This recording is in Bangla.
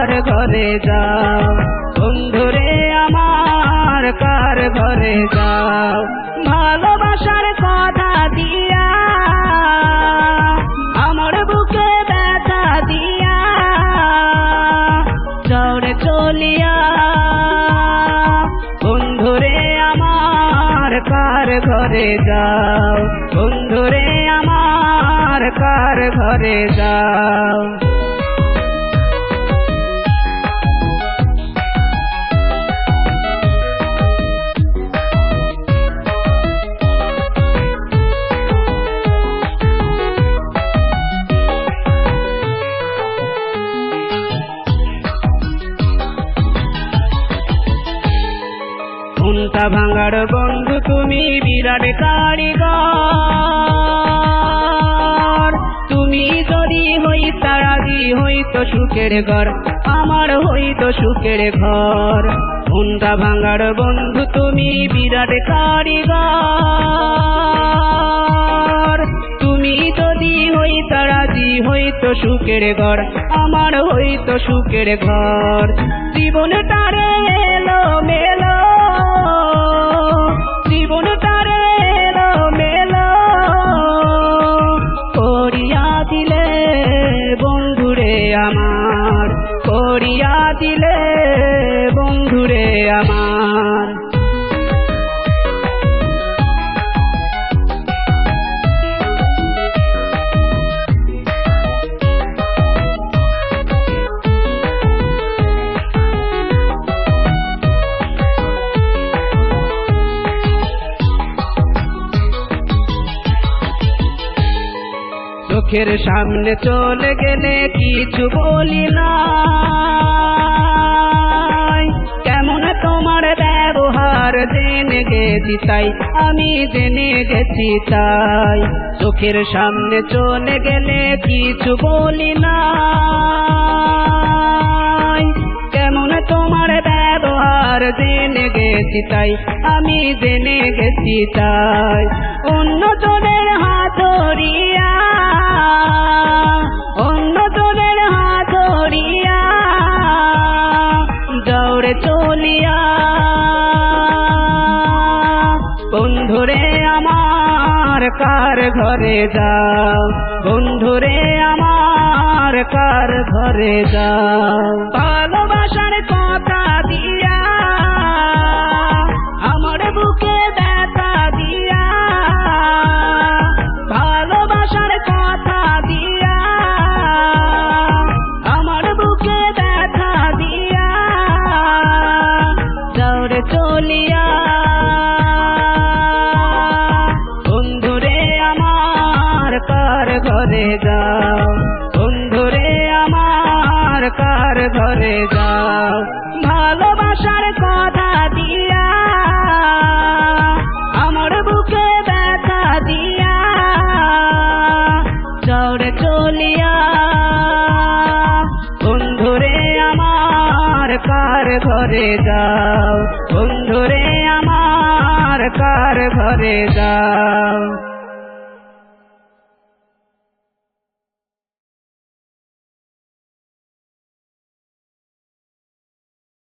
কার ঘরে যাও? বন্ধুরে, আমার কার ঘরে যাও? ভালোবাসার কথা দিয়া, আমার বুকে ব্যথা দিয়া দৌড়ে চলিয়া, বন্ধুরে, আমার কার ঘরে যাও? বন্ধুরে, আমার কার ঘরে যাও? মনটা ভাঙার বন্ধু তুমি বিরাট কারিগর। তুমি যদি হইতা রাজি হইতো সুখের ঘর, আমার হইতো সুখের ঘর। মনটা ভাঙার বন্ধু তুমি বিরাট কারিগর। তুমি যদি হইতা রাজি হইতো সুখের ঘর, আমার হইতো সুখের ঘর। জীবনটারে এলো মেলো കൊടിയാതിലേ চোখের সামনে চলে গেলে কিছু বলি না কেমন তোমার ব্যবহার জেনে গেছি তাই, আমি জেনে গেছি তাই। চোখের সামনে চলে গেলে কিছু বলি না কেমন তোমার ব্যবহার জেনে গেছি তাই, আমি জেনে গেছি তাই। অন্য জনের দৌড়ে চলিয়া। বন্ধুরে আমার কার ঘরে যাও? বন্ধুরে আমার কার ঘরে যাও? ভালোবাসার দৌড়ে চলিয়া। বন্ধুরে আমার কার ঘরে যাও? বন্ধুরে আমার কার ঘরে যাও? ভালোবাসার কার ঘরে যাও? বন্ধুরে আমার কার ঘরে যাও?